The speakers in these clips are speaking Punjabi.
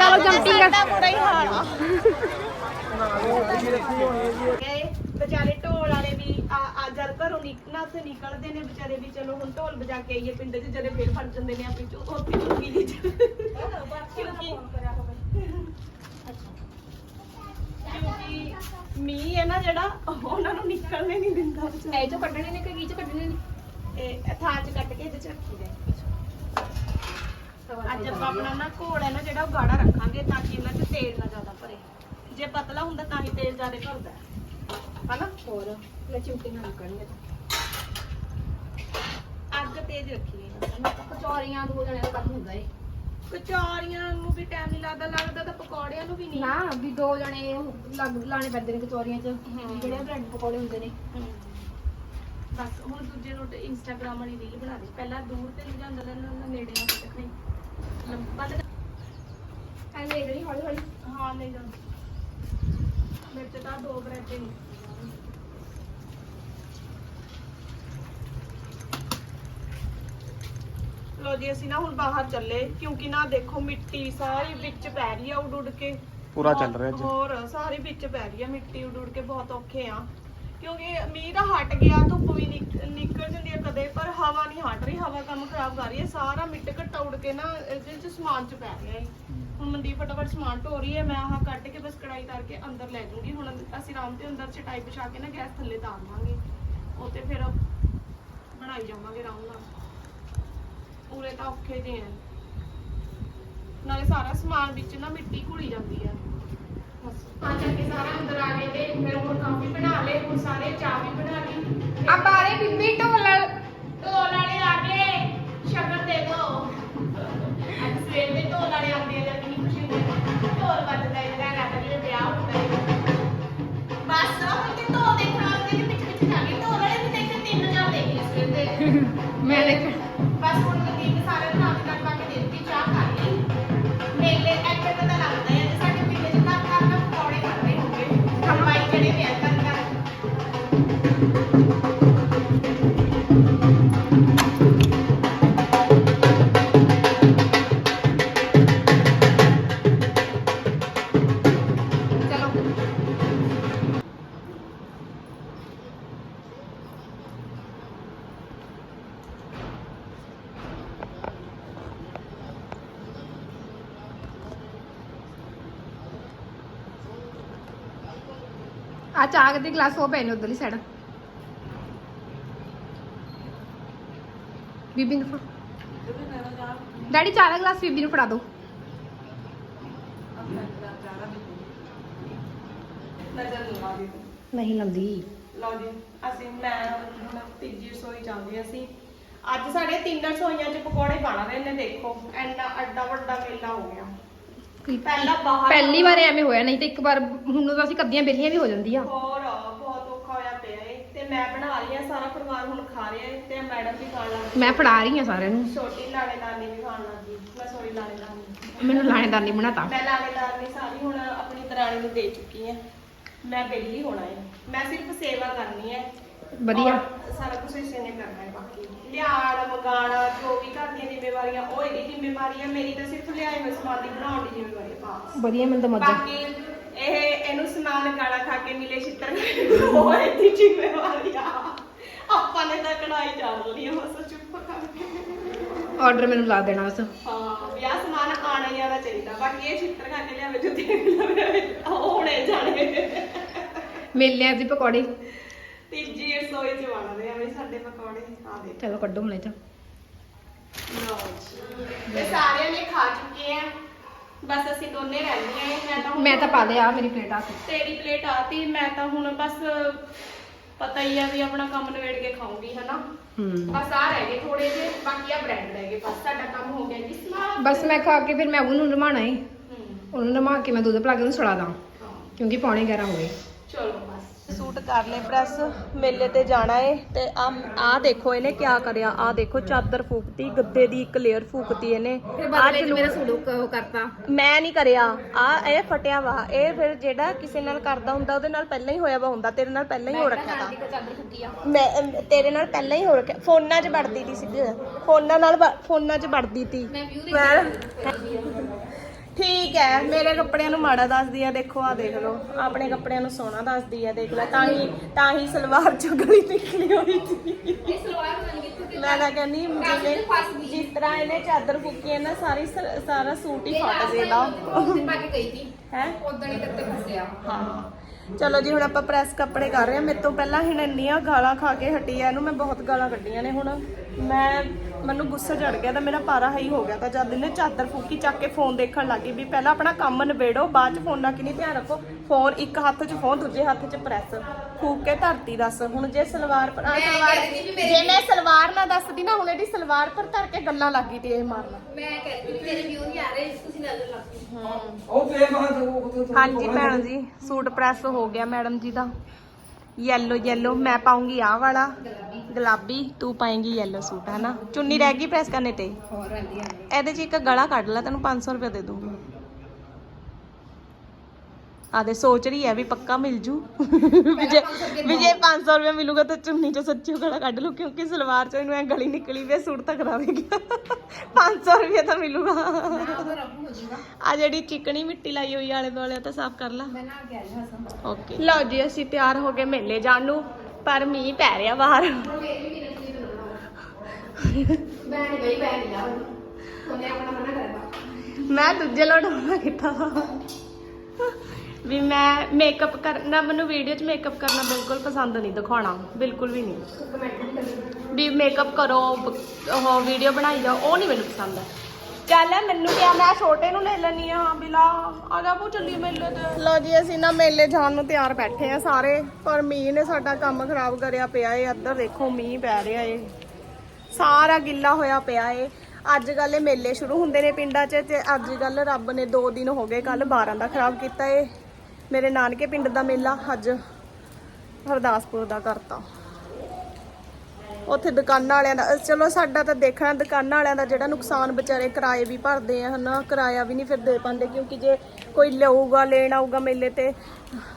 ਚਲੋ ਜੰਪਿੰਗ ਸਾਡਾ ਬੁਰਾ ਹੀ ਹਾਲ ਆ। ਗਏ ਵਿਚਾਰੇ ਢੋਲ ਵਾਲੇ ਵੀ ਆ ਆ ਜਦ ਘਰੋਂ ਨਿਕਲਣਾ ਤੇ ਨਿਕਲਦੇ ਨੇ ਵਿਚਾਰੇ ਵੀ ਚਲੋ ਹੁਣ ਢੋਲ ਵਜਾ ਕੇ ਆਈਏ ਪਿੰਡ 'ਚ ਜਦੇ ਫੇਰ ਫੜ ਜਾਂਦੇ ਨੇ ਆਪੇ ਚੋਂ ਉੱਥੇ ਚੁੱਕੀ ਨਹੀਂ ਕਿਉਂਕਿ ਕਿਉਂਕਿ ਮੀਂਹ ਹੈ ਨਾ ਜਿਹੜਾ ਉਹਨਾਂ ਨੂੰ ਨਿਕਲਣੇ ਨਹੀਂ ਦਿੰਦਾ। ਵਿਚਾਰੇ ਇਹ ਚੋਂ ਕੱਢਣੇ ਨੇ ਕਿ ਕੀ ਚੋਂ ਕੱਢਣੇ ਨੇ? ਇਹ ਥਾਂ 'ਚ ਕੱਟ ਕੇ ਇਹਦੇ 'ਚ ਰੱਖੀ ਦੇ। ਅੱਜ ਆਪਾਂ ਆਪਣਾ ਨਾ ਘੋਲ ਹੈ ਨਾ ਜਿਹੜਾ ਉਹ ਗਾੜਾ ਰੱਖਾਂਗੇ ਤਾਂ ਕਿ ਇਹਨਾਂ 'ਚ ਤੇਲ ਨਾ ਜ਼ਿਆਦਾ ਭਰੇ। ਜੇ ਪਤਲਾ ਹੁੰਦਾ ਤਾਂ ਹੀ ਤੇਲ ਜ਼ਿਆਦਾ ਭਰਦਾ। ਹੈ ਹਨਾ? ਹੋਰ ਲੈ ਚਿਮਟੀ ਨਾਲ ਕਰਨਗੇ ਅੱਗ ਤੇਜ਼ ਰੱਖੀ ਹੈ ਕਚੌਰੀਆਂ ਦੋ ਜਣੇ ਦਾ ਕੰਮ ਹੁੰਦਾ ਏ। ਕਚੌਰੀਆਂ ਨੂੰ ਵੀ ਟਾਈਮ ਨਹੀਂ ਲੱਗਦਾ ਲੱਗਦਾ ਤਾਂ ਪਕੌੜਿਆਂ ਨੂੰ ਵੀ ਨਹੀਂ ਨਾ ਵੀ ਦੋ ਜਣੇ ਲੱਗ ਲਾਣੇ ਪੈਂਦੇ ਨੇ ਕਚੌਰੀਆਂ 'ਚ। ਜਿਹੜੇ ਬ੍ਰੈਡ ਪਕੌੜੇ ਹੁੰਦੇ ਨੇ। ਹਮ। ਬਸ ਹੁਣ ਦੂਜੇ ਰੋਟ ਇੰਸਟਾਗ੍ਰਾਮ ਵਾਲੀ ਰੀਲ ਬਣਾ ਦੇ। ਪਹਿਲਾਂ ਦੂਰ ਤੇ ਲਿਜਾਂਦਾ ਲੈਣਾ ਨੇੜੇ ਨਾਲ ਦਿਖਾਈ ਲੰਬਾ ਤੇ ਐ ਲੈ ਜਿਹੜੀ ਹੌਲੀ ਹੌਲੀ ਹਾਂ ਨਹੀਂ ਜਾਂਦਾ ਮੇਰੇ ਤੇ ਤਾਂ ਦੋ ਬ੍ਰੈਡ ਨਹੀਂ ਲੋ ਜੀ ਅਸੀਂ ਨਾ ਹੁਣ ਬਾਹਰ ਚੱਲੇ ਕਿਉਂਕਿ ਨਾ ਦੇਖੋ ਮਿੱਟੀ ਸਾਰੀ ਵਿੱਚ ਪੈ ਰਹੀ ਆ ਉੱਡ ਉੱਡ ਕੇ। ਪੂਰਾ ਚੱਲ ਰਿਹਾ ਅੱਜ। ਹੋਰ ਸਾਰੀ ਵਿੱਚ ਪੈ ਰਹੀ ਆ ਮਿੱਟੀ ਉੱਡ ਉੱਡ ਕੇ ਬਹੁਤ ਔਖੇ ਆ। ਕਿਉਂਕਿ ਮੀਂਹ ਤਾਂ ਹਟ ਗਿਆ, ਧੁੱਪ ਵੀ ਨਿਕ- ਨਿਕਲ ਜਾਂਦੀ ਆ ਕਦੇ, ਪਰ ਹਵਾ ਨਹੀਂ ਹਟ ਰਹੀ, ਹਵਾ ਕੰਮ ਖਰਾਬ ਕਰ ਰਹੀ ਹੈ। ਸਾਰਾ ਮਿੱਟ ਘੱਟਾ ਉੱਡ ਕੇ ਨਾ ਇਹਦੇ ਚ ਸਮਾਨ ਚ ਪੈ ਗਿਆ ਹੈ ਹੁਣ ਮਨਦੀਪ ਫਟਾਫਟ ਸਮਾਨ ਢੋ ਰਹੀ ਹੈ, ਮੈਂ ਆਹ ਕੱਢ ਕੇ ਬਸ ਕੜਾਈ ਕਰਕੇ ਅੰਦਰ ਲੈ ਜਾਊਂਗੀ। ਹੁਣ ਅਸੀਂ ਆਰਾਮ ਤੇ ਅੰਦਰ ਚਟਾਈ ਵਿਛਾ ਕੇ ਨਾ ਗੈਸ ਥੱਲੇ ਤਾਰ ਲਾਂਗੇ। ਉਹ ਤੇ ਫਿਰ ਬਣਾਈ ਜਾਵਾਂਗੇ ਆਰਾਮ ਨਾਲ। ਉਰੇ ਤਾਂ ਔਖੇ ਜਿਹੇ ਹੈ ਨਾਲੇ ਸਾਰਾ ਸਮਾਨ ਵਿੱਚ ਨਾ ਮਿੱਟੀ ਘੁਲੀ ਜਾਂਦੀ ਹੈ। ਆ ਚੱਲ ਕੇ ਸਾਰਾ ਅੰਦਰ ਆ ਗਏ ਤੇ ਫਿਰ ਹੁਣ ਕਾਫੀ ਬਣਾ ਲਏ, ਹੁਣ ਸਾਰੇ ਚਾਹ ਵੀ ਬਣਾ ਲਈ। ਆ ਬਾਰੇ ਬੀਬੀ ਢੋਲ ਆ ਚਾਹ ਦੇ ਗਲਾਸ ਹੋ ਪਏ ਨੇ ਉਧਰਲੀ ਸਾਈਡ ਬੀਬੀ ਨੂੰ ਫੜਾ। ਡੈਡੀ ਚਾਹ ਦਾ ਗਲਾਸ ਬੀਬੀ ਨੂੰ ਫੜਾ ਦਿਓ ਨਜ਼ਰ ਲਵਾ ਦੇ। ਨਹੀਂ ਲੰਦੀ ਲਓ ਜੀ ਅਸੀਂ ਮੈਂ ਹੁਣ ਤੀਜੀ ਰਸੋਈ ਜਾਂਦੀ ਅਸੀਂ। ਅੱਜ ਸਾਡੇ ਤਿੰਨ ਰਸੋਈਆਂ 'ਚ ਪਕੌੜੇ ਬਣ ਰਹੇ ਨੇ ਦੇਖੋ ਐਨਾ ਅੱਡਾ ਵੱਡਾ ਮੇਲਾ ਹੋ ਗਿਆ। ਪਹਿਲਾਂ ਬਾਹਰ ਪਹਿਲੀ ਵਾਰ ਐਵੇਂ ਹੋਇਆ ਨਹੀਂ ਤੇ ਇੱਕ ਵਾਰ ਹੁਣ ਤਾਂ ਅਸੀਂ ਕੱਦੀਆਂ ਬੇਲੀਆਂ ਵੀ ਹੋ ਜਾਂਦੀਆਂ। ਹੋਰ ਬਹੁਤ ਔਖਾ ਹੋਇਆ ਪਿਆ ਏ। ਤੇ ਮੈਂ ਬਣਾ ਰਹੀ ਆ ਸਾਰਾ ਪਰਿਵਾਰ ਹੁਣ ਖਾ ਰਿਹਾ ਏ ਤੇ ਮੈਡਮ ਵੀ ਖਾਣ ਲੱਗ ਗਈ। ਮੈਂ ਫੜਾ ਰਹੀ ਹਾਂ ਸਾਰਿਆਂ ਨੂੰ। ਛੋਟੀ ਲਾਣੇਦਾਰਨੀ ਵੀ ਖਾਣ ਲੱਗ ਗਈ। ਮੈਂ ਸੋਰੀ ਮੈਨੂੰ ਬਣਾਤਾ। ਮੈਂ ਲਾਣੇਦਾਰਨੀ ਸਾਰੀ ਹੁਣ ਆਪਣੀ ਦਰਾਣੀ ਨੂੰ ਦੇ ਚੁੱਕੀ ਆ ਮੈਂ ਵਿਹਲੀ ਹੋਣਾ ਏ। ਮੈਂ ਸਿਰਫ ਸੇਵਾ ਕਰਨੀ ਹੈ ਵਧੀਆ। ਔਰ ਸਾਰਾ ਕੁਝ ਇਸੇ ਨੇ ਕਰਨਾ ਹੈ ਬਾਕੀ। ਲਿਆੜ ਮਗਾਣਾ ਜੋ ਵੀ ਘਰ ਦੀਆਂ ਜ਼ਿੰਮੇਵਾਰੀਆਂ ਉਹ ਇਹਦੀ ਜ਼ਿੰਮੇਵਾਰੀ ਹੈ ਮੇਰੀ ਤਾਂ ਸਿਰਫ ਲਿਆਏ ਹੋਏ ਸਮਾਨ ਦੀ ਬਣਾਉਣ ਦੀ ਜ਼ਿੰਮੇਵਾਰੀ ਹੈ ਬਸ। ਵਧੀਆ ਮੈਨੂੰ ਤਾਂ ਮੱਜਾ। ਬਾਕੀ ਇਹ ਇਹਨੂੰ ਸਮਾਨ ਗਾਲਾ ਖਾ ਕੇ ਮਿਲੇ ਛਿੱਤਰ ਉਹ ਇਹਦੀ ਜ਼ਿੰਮੇਵਾਰੀ ਆ। ਆਪਾਂ ਨੇ ਤਾਂ ਕਢਾਈ ਚੱਲ ਲਈ ਆ, ਬਸ ਚੁੱਪ ਕਰਕੇ। ਆਰਡਰ ਮੈਨੂੰ ਲਾ ਦੇਣਾ ਬਸ। ਹਾਂ ਵੀ ਆਹ ਸਮਾਨ ਆਣਾ ਹੀ ਆਣਾ ਚਾਹੀਦਾ। ਬਾਕੀ ਇਹ ਛਿੱਤਰ ਖਾ ਕੇ ਲਿਆਵੇ ਜੁੱਤੀ ਲਵੇ ਉਹ ਹੁਣੇ ਜਾਣੇ। ਮੇਲਿਆਂ ਦੀ ਪਕੌੜੇ। ਤੀਜੀ ਰਸੋਈ ਚ ਬਣ ਰਹੇ ਆ ਵੀ ਸਾਡੇ ਪਕੌੜੇ ਆ ਦੇ। ਚਲੋ ਕੱਢੋ ਹੁਣੇ ਤਾਂ। ਲਓ ਜੀ। ਸਾਰਿਆਂ ਨੇ ਖਾ ਚੁੱਕੇ ਆ। ਬਸ ਅਸੀਂ ਦੋਨੇ ਰਹਿੰਦੀਆਂ ਆਂ ਮੈਂ ਤਾਂ ਹੁਣ- ਮੈਂ ਤਾਂ ਪਾ ਲਿਆ ਮੇਰੀ ਪਲੇਟ ਆ ਤੇਰੀ ਪਲੇਟ ਆਤੀ ਮੈਂ ਤਾਂ ਹੁਣ ਬਸ ਪਤਾ ਹੀ ਆ ਵੀ ਆਪਣਾ ਕੰਮ ਨਵੇੜ ਕੇ ਖਾਊਂਗੀ ਹਨਾ? ਹੂੰ। ਬਸ ਆ ਰਹਿ ਗਏ ਥੋੜੇ ਜਿਹੇ ਬਾਕੀ ਆ ਬ੍ਰੈਡ ਰਹਿ ਗਏ ਬਸ ਸਾਡਾ ਕੰਮ ਹੋ ਗਿਆ ਜੀ ਸਮਾਪਤ ਬਸ ਮੈਂ ਖਾ ਕੇ ਫਿਰ ਮੈਂ ਉਹਨੂੰ ਰਮਾਣਾ ਏ। ਹੂੰ, ਉਹਨੂੰ ਰਮਾ ਕੇ ਮੈਂ ਦੁੱਧ ਪਿਲਾ ਕੇ ਉਹਨੂੰ ਸੜਾ ਦਾਂ ਹਾਂ। ਕਿਉਂਕਿ ਪੌਣੇ 11 ਹੋ ਗਏ। ਚਲੋ ਬਸ। ਸੂਟ ਕਰ ਲੈ ਪ੍ਰੈਸ ਮੇਲੇ ਤੇ ਜਾਣਾ ਏ। ਤੇ ਆ ਆ ਦੇਖੋ ਇਹਨੇ ਕੀ ਕਰਿਆ ਆ ਦੇਖੋ ਚਾਦਰ ਫੂਕਤੀ ਗੱਦੇ ਦੀ ਇੱਕ ਲੇਅਰ ਫੂਕਤੀ ਇਹਨੇ। ਆਹ ਜਲੂਸ- ਸੂਟ ਉਹ ਕਰਤਾ। ਮੈਂ ਨਹੀਂ ਕਰਿਆ। ਆ ਇਹ ਫਟਿਆ ਵਾ। ਇਹ ਫਿਰ ਜਿਹੜਾ ਕਿਸੇ ਨਾਲ ਕਰਦਾ ਹੁੰਦਾ ਉਹਦੇ ਨਾਲ ਪਹਿਲਾਂ ਹੀ ਹੋਇਆ ਵਾ ਹੁੰਦਾ ਤੇਰੇ ਨਾਲ ਪਹਿਲਾਂ ਹੀ ਹੋ ਰੱਖਿਆ ਤਾ। ਚਾਦਰ ਫੁੱਕੀ ਆ। ਮੈਂ ਤੇਰੇ ਨਾਲ ਪਹਿਲਾਂ ਹੀ ਹੋ ਰੱਖਿਆ। ਫੋਨਾਂ 'ਚ ਵੜਦੀ ਤੀ ਸਿੱਧੀ। ਫੋਨਾਂ ਨਾਲ ਵ- ਫੋਨਾਂ 'ਚ ਵੜਦੀ ਤੀ। ਮੈਂ ਠੀਕ ਹੈ, ਮੇਰੇ ਕੱਪੜਿਆਂ ਨੂੰ ਮਾੜਾ ਦੱਸਦੀ ਆ, ਦੇਖੋ ਆ ਦੇਖ ਲਓ। ਆਪਣੇ ਕੱਪੜਿਆਂ ਨੂੰ ਸੋਹਣਾ ਦੱਸਦੀ ਆ, ਦੇਖ ਲੈ, ਤਾਂ ਹੀ ਤਾਂ ਹੀ ਸਲਵਾਰ ਚੋਂ ਗਲੀ ਨਿਕਲੀ ਹੋਈ ਸੀ। ਇਹ ਸਲਵਾਰ ਪਤਾ ਨਹੀਂ ਕਿੱਥੋਂ ਮੈਂ ਤਾਂ ਕਹਿੰਦੀ, ਜਿਵੇਂ ਜਿਸ ਤਰ੍ਹਾਂ ਇਹਨੇ ਚਾਦਰ ਫੁੱਕੀ ਹੈ ਨਾ, ਸਾਰੀ ਸ- ਸਾਰਾ ਸੂਟ ਹੀ ਫਟ ਜੇਗਾ ਉਸ ਪਾ ਕੇ ਗਈ ਸੀ ਹੈ? ਉਦੋਂ ਹੀ। ਤੱਕ ਫਸਿਆ ਹਾਂ ਚਲੋ ਜੀ, ਹੁਣ ਆਪਾਂ ਪ੍ਰੈਸ ਕੱਪੜੇ ਕਰ ਰਹੇ ਹਾਂ। ਮੇਰੇ ਤੋਂ ਪਹਿਲਾਂ ਹੁਣ ਇੰਨੀਆਂ ਗਾਲਾਂ ਖਾ ਕੇ ਹਟੀ ਆ, ਇਹਨੂੰ ਮੈਂ ਬਹੁਤ ਗਾਲਾਂ ਕੱਢੀਆਂ ਨੇ ਹੁਣ। ਮੈਂ ਮੈਨੂੰ ਗੁੱਸਾ ਚੜ ਗਿਆ ਤਾਂ ਮੇਰਾ ਪਾਰਾ ਹਾਈ ਹੋ ਗਿਆ ਤਾਂ ਜਦ ਇਹਨੇ ਚਾਦਰ ਫੂਕੀ ਚੱਕ ਕੇ ਫੋਨ ਦੇਖਣ ਲੱਗੀ ਵੀ ਪਹਿਲਾਂ ਆਪਣਾ ਕੰਮ ਨਿਬੇੜੋ ਬਾਅਦ ਚ ਫੋਨ ਨਾਲ ਕਿ ਨਹੀਂ ਧਿਆਨ ਰੱਖੋ। ਫੋਨ ਇੱਕ ਹੱਥ 'ਚ ਫੋਨ ਦੂਜੇ ਹੱਥ 'ਚ ਪ੍ਰੈਸ ਫੂਕ ਕੇ ਧਰਤੀ ਦੱਸ। ਹੁਣ ਜੇ ਸਲਵਾਰ ਪਰ ਆਹ ਸਲਵਾਰ ਵੀ ਜੇ ਮੈਂ ਸਲਵਾਰ ਨਾ ਦੱਸਦੀ ਨਾ ਹੁਣ ਇਹਦੀ ਸਲਵਾਰ ਪਰ ਧਰ ਕੇ ਗੱਲਾਂ ਲੱਗੀ ਤੇ ਇਹ ਮਾਰਨਾ। ਮੈਂ ਕਹਿ ਰਹੀ ਸੀ ਮੇਰੇ ਵਿਊ ਨਹੀਂ ਆ ਰਹੇ ਤੁਸੀਂ ਨਜ਼ਰ ਲੱਗ ਗਈ ਉਹ ਤੇ ਉਹ ਹਾਂਜੀ ਭੈਣ ਜੀ ਸੂਟ ਪ੍ਰੈਸ ਹੋ ਗਿਆ ਮੈਡਮ ਜੀ ਦਾ। ਯੈਲੋ ਯੈਲੋ ਮੈਂ ਪਾਉਂਗੀ ਆਹ ਵਾਲਾ। ਗੁਲਾਬੀ ਤੂੰ ਪਾਏਂਗੀ ਯੈਲੋ ਸੂਟ ਹੈ ਨਾ ਚੁੰਨੀ ਰਹਿ ਗਈ ਪ੍ਰੈਸ ਕਰਨੇ ਤੇ? ਹੋਰ ਰਹਿੰਦੀ ਆ ਇਹਦੇ 'ਚ ਇੱਕ ਗਲਾ ਕੱਢ ਲੈ ਤੈਨੂੰ 500 ਰੁਪਏ ਦੇ ਦੂੰਗੀ। ਆਦੇ ਸੋਚ ਰਹੀ ਹੈ ਵੀ ਪੱਕਾ ਮਿਲ ਜੂ। ਵਿਜੇ ਵਿਜੇ 500 ਰੁਪਏ ਮਿਲੂਗਾ ਤਾਂ ਚੁੰਨੀ 'ਚ ਸੱਚੀ ਗਲਾ ਕੱਢ ਲੂ ਕਿਉਂਕਿ ਸਲਵਾਰ 'ਚ ਇਹਨੂੰ ਐ ਗਲੀ ਨਿਕਲੀ ਵੀ ਸੂਟ ਤਾਂ ਕਰਾਵੇਗੀ 500 ਰੁਪਏ ਤਾਂ ਮਿਲੂਗਾ। ਆ ਜਿਹੜੀ ਚਿਕਣੀ ਮਿੱਟੀ ਲਾਈ ਹੋਈ ਆਲੇ ਦੁਆਲੇ ਤਾਂ ਸਾਫ਼ ਕਰ ਲਾ। ਮੈਂ ਨਾ ਆ ਗਿਆ ਹਸਨ ਓਕੇ। ਲਓ ਜੀ ਅਸੀਂ ਤਿਆਰ ਹੋ ਗਏ ਮੇਲੇ ਜਾਣ ਨੂੰ। ਪਰ ਮੀਂਹ ਪੈ ਰਿਹਾ ਬਾਹਰ। ਮੈਂ ਨਹੀਂ ਗਈ ਮੈਂ ਨਹੀਂ ਜਾ ਉਹਨੇ ਆਪਣਾ ਮਨਾ ਕਰਦਾ ਮੈਂ ਦੂਜੇ ਲੋਟ ਕੀਤਾ ਵੀ। ਮੈਂ ਮੇਕਅਪ ਕਰਨਾ ਮੈਨੂੰ ਵੀਡੀਓ 'ਚ ਮੇਕਅਪ ਕਰਨਾ ਬਿਲਕੁਲ ਪਸੰਦ ਨਹੀਂ ਦਿਖਾਉਣਾ ਬਿਲਕੁਲ ਵੀ ਨਹੀਂ। ਵੀ ਮੇਕਅਪ ਕਰੋ ਉਹ ਵੀਡੀਓ ਬਣਾਈ ਜਾਓ ਉਹ ਨਹੀਂ ਮੈਨੂੰ ਪਸੰਦ। ਹੈ ਚੱਲ ਮੈਨੂੰ ਕਿਹਾ, ਮੈਂ ਛੋਟੇ ਨੂੰ ਲੈ ਲੈਣੀ ਆ ਬਿਲਾ। ਆ ਜਾ ਬੂ ਚੱਲੀ ਮੇਲੇ ਤੇ। ਲਓ ਜੀ, ਅਸੀਂ ਨਾ ਮੇਲੇ ਜਾਣ ਨੂੰ ਤਿਆਰ ਬੈਠੇ ਆ ਸਾਰੇ, ਪਰ ਮੀਂਹ ਨੇ ਸਾਡਾ ਕੰਮ ਖਰਾਬ ਕਰਿਆ ਪਿਆ ਏ। ਇੱਧਰ ਦੇਖੋ, ਮੀਂਹ ਪੈ ਰਿਹਾ ਏ। ਸਾਰਾ ਗਿੱਲਾ ਹੋਇਆ ਪਿਆ ਏ। ਅੱਜ ਕੱਲ ਇਹ ਮੇਲੇ ਸ਼ੁਰੂ ਹੁੰਦੇ ਨੇ ਪਿੰਡਾਂ 'ਚ ਤੇ ਅੱਜ ਕੱਲ ਰੱਬ ਨੇ 2 ਦਿਨ ਹੋ ਗਏ ਕੱਲ 12 ਦਾ ਖਰਾਬ ਕੀਤਾ ਏ। ਮੇਰੇ ਨਾਨਕੇ ਪਿੰਡ ਦਾ ਮੇਲਾ ਅੱਜ, ਹਰਦਾਸਪੁਰ ਦਾ ਕਰਤਾ। ਉੱਥੇ ਦੁਕਾਨਾਂ ਵਾਲਿਆਂ ਦਾ ਚਲੋ ਸਾਡਾ ਤਾਂ ਦੇਖਣਾ ਦੁਕਾਨਾਂ ਵਾਲਿਆਂ ਦਾ ਜਿਹੜਾ ਨੁਕਸਾਨ ਵਿਚਾਰੇ ਕਿਰਾਏ ਵੀ ਭਰਦੇ ਆ, ਹਨਾ? ਕਿਰਾਇਆ ਵੀ ਨਹੀਂ ਫਿਰ ਦੇ ਪਾਉਂਦੇ, ਕਿਉਂਕਿ ਜੇ ਕੋਈ ਲਊਗਾ, ਲੈਣ ਆਊਗਾ ਮੇਲੇ ਤੇ,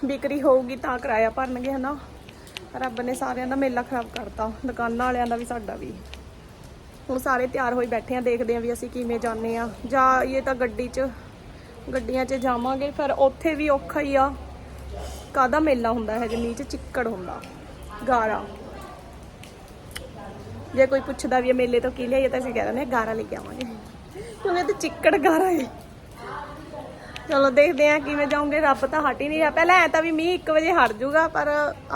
ਵਿਕਰੀ ਹੋਊਗੀ ਤਾਂ ਕਿਰਾਇਆ ਭਰਨਗੇ, ਹਨਾ? ਰੱਬ ਨੇ ਸਾਰਿਆਂ ਦਾ ਮੇਲਾ ਖਰਾਬ ਕਰਤਾ, ਦੁਕਾਨਾਂ ਵਾਲਿਆਂ ਦਾ ਵੀ ਸਾਡਾ ਵੀ। ਹੁਣ ਸਾਰੇ ਤਿਆਰ ਹੋਈ ਬੈਠੇ ਆ, ਦੇਖਦੇ ਆ ਵੀ ਅਸੀਂ ਕਿਵੇਂ ਜਾਂਦੇ ਆ। ਜਾਂ ਇਹ ਤਾਂ ਗੱਡੀ 'ਚ, ਗੱਡੀਆਂ 'ਚ ਜਾਵਾਂਗੇ, ਫਿਰ ਉੱਥੇ ਵੀ ਔਖਾ ਹੀ ਆ। ਕਾਦਾ ਮੇਲਾ ਹੁੰਦਾ ਹੈ ਜਮੀਨ 'ਚ ਚਿੱਕੜ ਹੁੰਦਾ, ਗਾਰਾ। ਜੇ ਕੋਈ ਪੁੱਛਦਾ ਵੀ ਇਹ ਮੇਲੇ ਤੋਂ ਕੀ ਲਿਆਈਏ ਤਾਂ ਅਸੀਂ ਕਹਿ ਦਿੰਦੇ ਗਾਰਾ ਲੈ ਕੇ ਆਵਾਂਗੇ। ਕਿਉਂਕਿ ਇਹ ਤੇ ਚਿੱਕੜ ਗਾਰਾ ਹੈ ਚਲੋ ਦੇਖਦੇ ਆ ਕਿਵੇਂ ਜਾਉਂਗੇ ਰੱਬ ਤਾਂ ਹਟ ਹੀ ਨਹੀਂ ਰਿਹਾ। ਪਹਿਲਾਂ ਐ ਤਾਂ ਵੀ ਮੀਂਹ 1 ਵਜੇ ਹਟ ਜਾਊਗਾ ਪਰ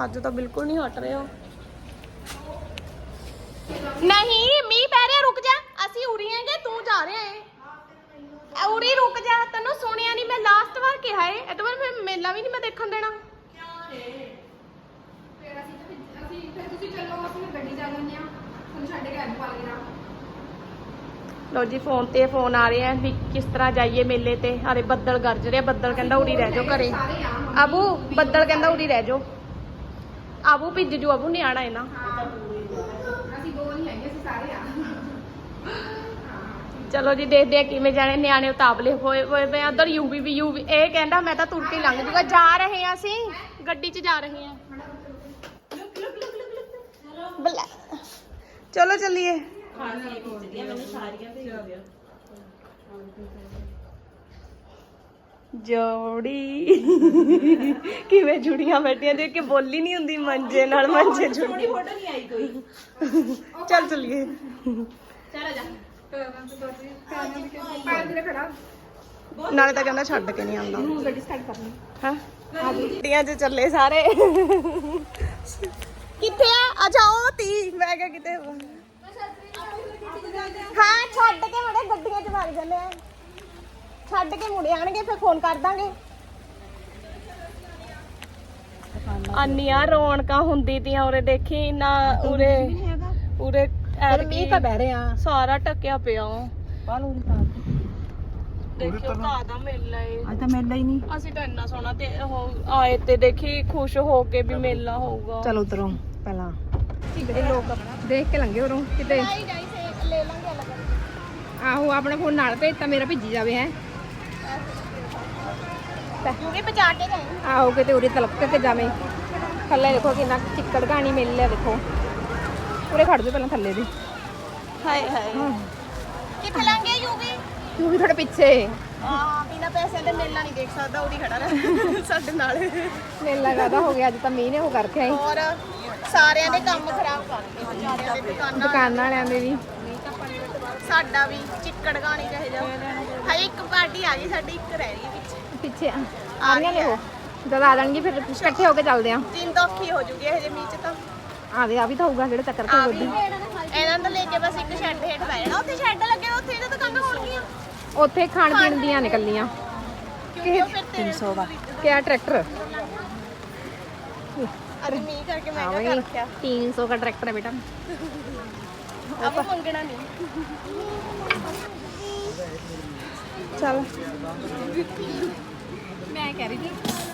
ਅੱਜ ਤਾਂ ਬਿਲਕੁਲ ਨਹੀਂ ਹਟ ਰਿਹਾ ਨਹੀਂ ਮੀਂਹ ਪੈ ਰਿਹਾ ਰੁਕ ਜਾ। ਅਸੀਂ ਉਰੀ ਤੂੰ ਜਾ ਰਿਹਾ ਏ। ਐ ਉਰੀ ਰੁਕ ਜਾ ਤੈਨੂੰ ਸੁਣਿਆ ਨਹੀਂ ਮੈਂ ਲਾਸਟ ਵਾਰ ਕਿਹਾ ਏ। ਬਾਅਦ ਫਿਰ ਮੇਲਾ ਵੀ ਨਹੀਂ ਮੈਂ ਦੇਖਣ ਦੇਣਾ। ਫਿਰ ਅਸੀਂ ਤਾਂ- ਅਸੀਂ ਫਿਰ ਤੁਸੀਂ ਚੱਲੋ ਅਸੀਂ ਗੱਡੀ ਜਾ ਲੈਂਦੇ ਆ ਲੋ ਜੀ ਫੋਨ ਤੇ ਫੋਨ ਆ ਰਹੇ ਆ ਵੀ ਕਿਸ ਤਰ੍ਹਾਂ ਜਾਈਏ ਮੇਲੇ ਤੇ। ਹਾਰੇ ਬੱਦਲ ਗਰਜ ਰਿਹਾ ਬੱਦਲ ਕਹਿੰਦਾ ਉਰੀ ਰਹਿ ਜਾਓ ਘਰੇ। ਆਬੂ ਬੱਦਲ ਕਹਿੰਦਾ ਉਰੀ ਰਹਿ ਜਾਓ। ਆਬੂ ਭਿੱਜ ਜੂ ਆਬੂ ਨਹੀਂ ਆਣਾ ਇਹਨਾਂ ਹਾਂ। ਅਸੀਂ ਦੋ ਨਹੀਂ ਹੈਗੇ ਅਸੀਂ ਸਾਰੇ ਆ। ਚਲੋ ਜੀ ਦੇਖਦੇ ਆ ਕਿਵੇਂ ਜਾਣੇ ਨਿਆਣੇ ਉਤਾਵਲੇ ਹੋਏ ਹੋਏ ਪਏ ਆ। ਉਧਰ ਯੂਵੀ ਵੀ ਯੂਵੀ ਇਹ ਕਹਿੰਦਾ ਮੈਂ ਤਾਂ ਤੁਰ ਕੇ ਲੰਘ ਜੂਗਾ। ਜਾ ਰਹੇ ਆ ਅਸੀਂ ਗੱਡੀ 'ਚ ਜਾ ਰਹੇ ਆ। ਬੱਲਾ। ਚਲੋ ਚੱਲੀਏ। ਜੋੜੀ। ਕਿਵੇਂ ਜੁੜੀਆਂ ਬੈਠੀਆਂ ਦੇਖ ਕੇ ਬੋਲੀ ਨਹੀਂ ਹੁੰਦੀ ਮੰਜੇ ਨਾਲ ਮੰਜੇ ਜੁੜੀ। ਫੋਟੋ ਨਹੀਂ ਆਈ ਕੋਈ। ਚੱਲ ਚੱਲੀਏ। ਚਲ ਜਾ। ਨਾਲੇ ਤਾਂ ਕਹਿੰਦਾ ਛੱਡ ਕੇ ਨਹੀਂ ਆਉਂਦਾ। ਗੱਡੀ ਸਟਾਰਟ ਕਰਨੀ। ਹਾਂ। ਗੱਡੀਆਂ 'ਚ ਚੱਲੇ ਸਾਰੇ। ਕਿੱਥੇ ਆ? ਅੱਛਾ ਉਹ ਤੀ। ਮੈਂ ਕਿਹਾ ਕਿਤੇ ਹਾਂ। ਛੱਡ ਕੇ ਮੁੜੇ ਗੱਡੀਆਂ 'ਚ ਵਗ ਜਾਂਦੇ ਆ। ਛੱਡ ਕੇ ਮੁੜੇ ਆਣਗੇ ਫਿਰ ਫੋਨ ਕਰ ਦਾਂਗੇ। ਅੰਨੀਆਂ ਰੌਣਕਾਂ ਹੁੰਦੀ ਤੀਆਂ ਉਰੇ ਦੇਖੀ ਨਾ ਉਰੇ ਉਰੇ ਤਾਂ ਬਹਿ ਰਿਹਾ। ਸਾਰਾ ਟੱਕਿਆ ਪਿਆ। ਬਾਲੂ ਨਹੀਂ ਪਾ ਦੇਖਿਓ ਘਾਹ ਦਾ ਮੇਲਾ ਏ। ਅੱਜ ਤਾਂ ਮੇਲਾ ਹੀ ਨਹੀਂ। ਅਸੀਂ ਤਾਂ ਇੰਨਾ ਸੋਹਣਾ ਤੇ ਉਹ ਆਏ ਤੇ ਦੇਖੀ ਖੁਸ਼ ਹੋ ਕੇ ਵੀ ਮੇਲਾ ਹੋਊਗਾ। ਚਲ ਉਤਰੋ ਪਹਿਲਾਂ ਦੇਖ ਕੇ ਲੰਘੇ ਉਰੋਂ ਕਿਤੇ? ਜਾਈ ਜਾਈ ਸੇ ਲੈ ਲਾਂਗੇ ਅਲੱਗ ਆਹੋ ਆਪਣਾ ਫੋਨ ਨਾਲ ਭੇਜ ਤਾਂ ਮੇਰਾ ਭਿੱਜੀ ਜਾਵੇ ਹੈ। ਕਿਉਂਕਿ ਬਚਾ ਕੇ ਗਏ ਆਹੋ ਕਿਤੇ ਉਰੇ ਤਲਪ ਕੇ ਜਾਵੇਂ। ਥੱਲੇ ਦੇਖੋ ਕਿੰਨਾ ਚਿੱਕੜ ਘਾਣੀ ਮਿਲ ਲਿਆ ਦੇਖੋ। ਉਰੇ ਖੜ ਜਾ ਪਹਿਲਾਂ ਥੱਲੇ ਦੀ। ਹਾਏ ਹਾਏ। ਕਿੱਥੇ ਲੰਗੇ ਯੂਵੀ ਤੂੰ ਵੀ ਥੋੜੇ ਪਿੱਛੇ ਆ ਬਿਨਾ ਪੈਸੇ ਦੇ ਮੇਲਾ ਨਹੀਂ ਦੇਖ ਸਕਦਾ ਉਹਦੀ ਖੜਾ ਰਹਿ। ਸਾਡੇ ਨਾਲ। ਮੇਲਾ ਜ਼ਿਆਦਾ ਹੋ ਗਿਆ ਅੱਜ ਤਾਂ ਮੀਂਹ ਨੇ ਉਹ ਕਰਕੇ ਆਈ ਹੋਰ ਸਾਰਿਆਂ ਦੇ ਕੰਮ ਖਰਾਬ ਕਰਤੇ ਵਿਚਾਰਿਆਂ ਦੇ ਦੁਕਾਨਾਂ ਦੁਕਾਨ ਵਾਲਿਆਂ ਦੇ ਵੀ। ਸਾਡਾ ਵੀ ਚਿੱਕੜ ਗਾਣੀ ਰਹੇ ਜਾ ਹਾਏ ਇੱਕ ਪਾਰਟੀ ਆ ਗਈ ਸਾਡੀ ਇੱਕ ਰਹਿ ਗਈ ਵਿੱਚ ਪਿੱਛੇ ਆ ਆ ਰਹੀਆਂ ਨੇ ਉਹ। ਜਦ ਆ ਜਾਣਗੇ ਫਿਰ ਇਕੱਠੇ ਹੋ ਕੇ ਚੱਲਦੇ ਆ। ਦਿਨ ਤਾਂ ਔਖੀ ਹੋ ਜੂਗੀ ਇਹ ਜੇ ਮੀਂਹ ਚ ਤਾਂ। ਆ ਦੇ ਆ ਵੀ ਤਾਂ ਹੋਊਗਾ ਜਿਹੜੇ ਚੱਕਰ ਆ ਤੋਂ ਵੀ। ਇਹਨਾਂ ਤੋਂ ਲੈ ਕੇ ਬਸ ਇੱਕ ਸ਼ੈੱਡ ਹੇਠ ਬੈ ਜਾਣਾ। ਉੱਥੇ ਸ਼ੈੱਡ ਲੱਗੇ ਉੱਥੇ ਇਹਦੇ ਦੁਕਾਨਾਂ ਹੋਣਗੀਆਂ। ਉੱਥੇ ਖਾਣ ਪੀਣ ਦੀਆਂ ਨੇ ਕੱਲੀਆਂ ਕਿਉਂਕਿ 300 ਦਾ। ਮੈਂ ਕਹਿ ਰਹੀ ਸੀ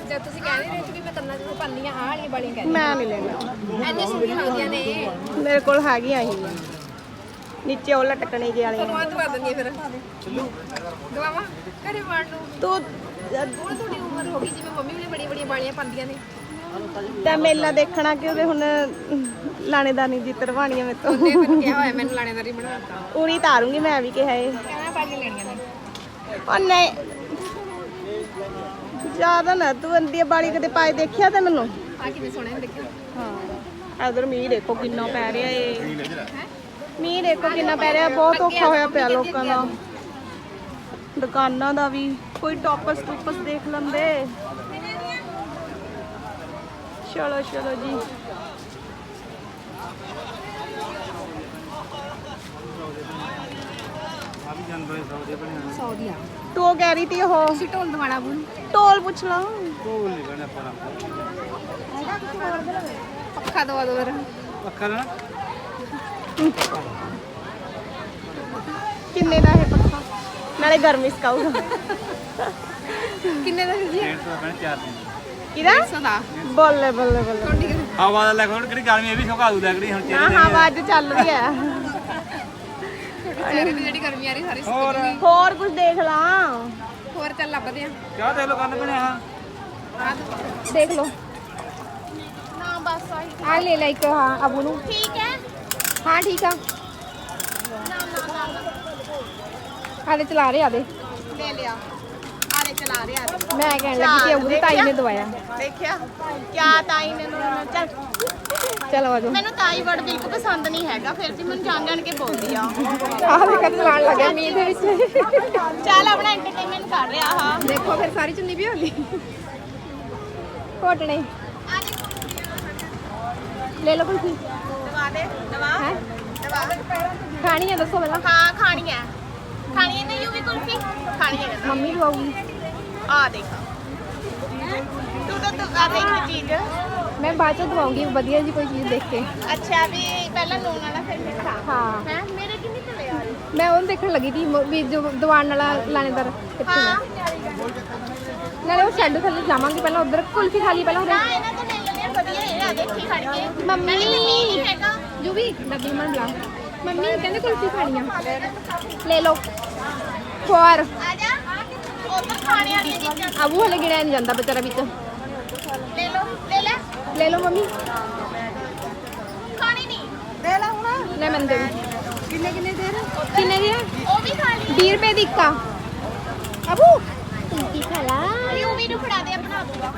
ਜਦ ਤੁਸੀਂ ਕਹਿ ਰਹੇ ਸੀ ਕਿ ਮੈਂ ਕੰਨਾਂ 'ਚ ਪਾਉਂਦੀ ਆਹ ਵਾਲੀਆਂ ਬਾਲੀਆਂ ਕਹਿ ਮੈਂ ਨਹੀਂ ਲੈਣਾ। ਰਹੀ ਐਨੀ ਸੋਹਣੀਆਂ ਲੱਗਦੀਆਂ ਮੇਰੇ ਕੋਲ ਹੈਗੀਆਂ ਨੀਚੇ ਉਹ ਲਟਕਣੇ ਜਿਹੇ ਵਾਲੀਆਂ ਤੁਹਾਨੂੰ ਆ ਦਵਾ ਦਿੰਦੀ ਫਿਰ। ਦਵਾਵਾ ਘਰੇ ਵਾੜ ਨੂੰ। ਤੂੰ ਹੁਣ ਤੁਹਾਡੀ ਉਮਰ ਹੋ ਗਈ ਜਿਵੇਂ ਮੰਮੀ ਵੀ ਬੜੀ ਬੜੀਆਂ ਵਾਲੀਆਂ ਪਾਉਂਦੀਆਂ ਨੇ। ਤੇ ਮੇਲਾ ਦੇਖਣਾ ਕਿ ਉਹਦੇ ਹੁਣ ਲਾਣੇਦਾਨੀ ਜੀ ਤਰਵਾਣੀਆਂ ਮੇਰੇ ਤੋਂ ਉਹਨੇ ਮੈਨੂੰ ਕਿਹਾ ਹੋਇਆ ਮੈਨੂੰ ਲਾਣੇਦਾਰੀ ਤਾਰੂੰਗੀ ਮੈਂ ਵੀ ਕਿਹਾ ਏ ਕਹਿੰਦਾ ਪਾਜੀ ਲੈਣੀਆਂ ਨੇ। ਉਹ ਨਹੀਂ। ਜ਼ਿਆਦਾ ਨਾ ਤੂੰ ਅੰਦੀ ਬਾਲੀ ਕਦੇ ਪਾਏ ਦੇਖਿਆ ਤੇ ਮੈਨੂੰ? ਆ ਕਿੰਨੇ ਸੋਹਣੇ ਦੇਖਿਓ ਹਾਂ। ਇਧਰ ਮੀਂਹ ਦੇਖੋ ਕਿੰਨਾ ਪੈ ਰਿਹਾ ਏ। ਮੀਂਹ ਦੇਖੋ ਕਿੰਨਾ ਪੈ ਰਿਹਾ ਬਹੁਤ ਔਖਾ ਹੋਇਆ ਪਿਆ ਲੋਕਾਂ ਦਾ। ਦੁਕਾਨਾਂ ਦਾ ਵੀ ਕੋਈ ਟੌਪਸ ਟੂਪਸ ਦੇਖ ਲੰਦੇ। ਚਲੋ ਚਲੋ ਜੀ। ਤੂੰ ਕਹਿ ਰਹੀ ਤੀ ਉਹ? ਤੁਸੀਂ ਢੋਲ ਦਵਾਣਾ ਬੁਲ। ਟੋਲ ਪੁੱਛ ਲਾ। ਪੱਖਾ ਦਵਾ ਦੋ ਫਿਰ ਕਿੰਨੇ ਦਾ ਹੈ ਪੱਖਾ? ਨਾਲੇ ਗਰਮੀ ਸਕਾਊਗਾ ਕਿੰਨੇ ਦਾ ਜੀ? ਕਿਹਦਾ? 100 ਦਾ। ਬੱਲੇ ਬੱਲੇ ਬੱਲੇ। ਤੁਹਾਡੀ ਕਿੰਨੀ? ਹਵਾ ਦਾ ਲੈ ਕੋਣ ਕਿਹੜੀ ਗਰਮੀ ਇਹ ਵੀ ਸੁਕਾ ਦੂ ਲੈ ਕਿਹੜੀ ਹੁਣ ਨਾ ਹਾਂ ਆਵਾਜ਼ ਚੱਲ ਰਹੀ ਹੈ। ਚਿਹਰੇ ਦੀ ਜਿਹੜੀ ਗਰਮੀ ਆ ਰਹੀ ਸਾਰੀ ਸੁੱਕ ਗਈ ਹੋਰ ਕੁਝ ਦੇਖ ਲਾ। ਹੋਰ ਚੱਲ ਲੱਭਦੇ ਆ। ਕਿਆ ਦੇਖ ਲੋ ਕੰਨ ਬਣਿਆ। ਆ ਆ ਦੇਖ ਲਓ। ਨਾ ਬਸ ਆਹੀ। ਆ ਲੈ ਲੈ ਇੱਕ ਹਾਂ ਅਬੂ ਨੂੰ। ਠੀਕ ਹੈ। ਹਾਂ ਠੀਕ ਆ। ਆਲੇ ਚਲਾ ਰਹੇ ਆਦੇ ਲੈ ਲਿਆ। ਆਲੇ ਚਲਾ ਰਿਹਾ ਮੈਂ ਕਹਿਣ ਲੱਗੀ ਕਿ ਅਬੂ ਦੀ ਤਾਈ ਨੇ ਦਵਾਇਆ। ਦੇਖਿਆ? ਕਿਆ ਤਾਈ ਨੇ ਨੂੰ ਚੱਲ। ਚਲੋ ਆਜੋ ਮੈਨੂੰ ਤਾਈ ਵਰਡ ਬਿਲਕੁਲ ਪਸੰਦ ਨਹੀਂ ਹੈਗਾ ਫਿਰ ਵੀ ਮੈਨੂੰ ਜਾਣ ਜਾਣ ਕੇ ਬੋਲਦੀ ਆ। ਆਹ ਦੇਖ ਚਲਾਣ ਲੱਗਿਆ ਮੀਂਹ ਦੇ ਵਿੱਚ। ਚੱਲ ਆਪਣਾ ਐਂਟਰਟੇਨਮੈਂਟ ਕਰ ਰਿਹਾ ਆ। ਦੇਖੋ ਫਿਰ ਸਾਰੀ ਚੁੰਨੀ ਵੀ ਹੋਲੀ ਘੋਟਣੇ। ਲੈ ਲਓ ਕੁਲਫੀ। ਦਵਾ ਦੇ ਦਵਾ ਹੈ? ਦਵਾ ਖਾਣੀ ਹੈ ਦੱਸੋ ਪਹਿਲਾਂ। ਹਾਂ ਖਾਣੀ ਹੈ ਖਾਣੀ ਹੈ ਨਹੀਂ ਯੂਵੀ ਕੁਲਫੀ? ਖਾਣੀ ਹੈ ਕਹਿੰਦਾ। ਮੰਮੀ ਦਵਾਉਗੀ ਆ ਦੇਖ। ਤੂੰ ਤਾਂ ਤੂੰ ਆ ਦੇਖ ਚੀਜ਼। ਮੈਂ ਬਾਅਦ ਚ ਦਵਾਉਂਗੀ ਵਧੀਆ ਜੀ ਕੋਈ ਚੀਜ਼ ਦੇਖ ਕੇ। ਅੱਛਾ ਵੀ ਪਹਿਲਾਂ ਨੂਨ ਵਾਲਾ ਫਿਰ ਮਿੱਠਾ। ਹਾਂ। ਹੈ? ਮੇਰੇ ਕਿੰਨੀ ਚਲੇ ਆ ਰਹੀ ਮੈਂ ਉਹਨੂੰ ਦੇਖਣ ਲੱਗੀ ਸੀ ਵੀ ਜੋ ਦੀਵਾਨ ਵਾਲਾ ਲਾਣੇਦਾਰ ਕਿੱਥੇ ਹਾਂ। ਹੈ ਨਾਲੇ ਉਹ ਸ਼ੈੱਡ ਥੱਲੇ ਜਾਵਾਂਗੇ ਪਹਿਲਾਂ ਉਧਰ ਕੁਲਫੀ ਖਾ ਲਈ ਪਹਿਲਾਂ ਨਾ ਉਧਰ ਇਹਨਾਂ ਤੋਂ ਲੈ ਲੈਣੇ ਆ, ਵਧੀਆ ਇਹ ਆ ਦੇਖੀ ਖੜ ਕੇ। ਮੰਮੀ। ਨਾਲੇ ਮੀਂਹ ਨਹੀਂ ਹੈਗਾ। ਜੋ ਵੀ ਨਬੀ ਮਨ ਬੁਲਾ। ਮੰਮੀ ਕਹਿੰਦੇ ਕੁਲਫੀ ਖਾਣੀ ਆ। ਲੈ ਲਓ। ਫੋਰ ਆ ਜਾ ਉਧਰ ਖਾਣੇ ਵਾਲੀ ਚੀਜ਼ਾਂ ਅਬੂ ਹਲੇ ਗਿਣਿਆ ਨਹੀਂ ਜਾਂਦਾ ਵਿਚਾਰਾ ਵਿੱਚ। ਲੈ ਲਓ ਲੈ ਲੈ। ਲੈ ਲਓ ਮੰਮੀ। ਖਾਣੀ ਨਹੀਂ। ਲੈ ਲੈ ਹੁਣ। ਲੈ ਮੈਂ ਦੇ ਕਿੰਨੇ ਕਿੰਨੇ ਦੇ ਕਿੰਨੇ ਦੀ ਉਹ ਵੀ ਖਾ ਲਈ। 20 ਰੁਪਏ ਦੀ ਇੱਕ ਆ। ਅਬੂ ਕੁਲਫੀ ਖਾ ਲਾ ਯੂਵੀ ਨੂੰ ਫੜਾ ਦੇ ਬਣਾ ਦੂੰਗਾ।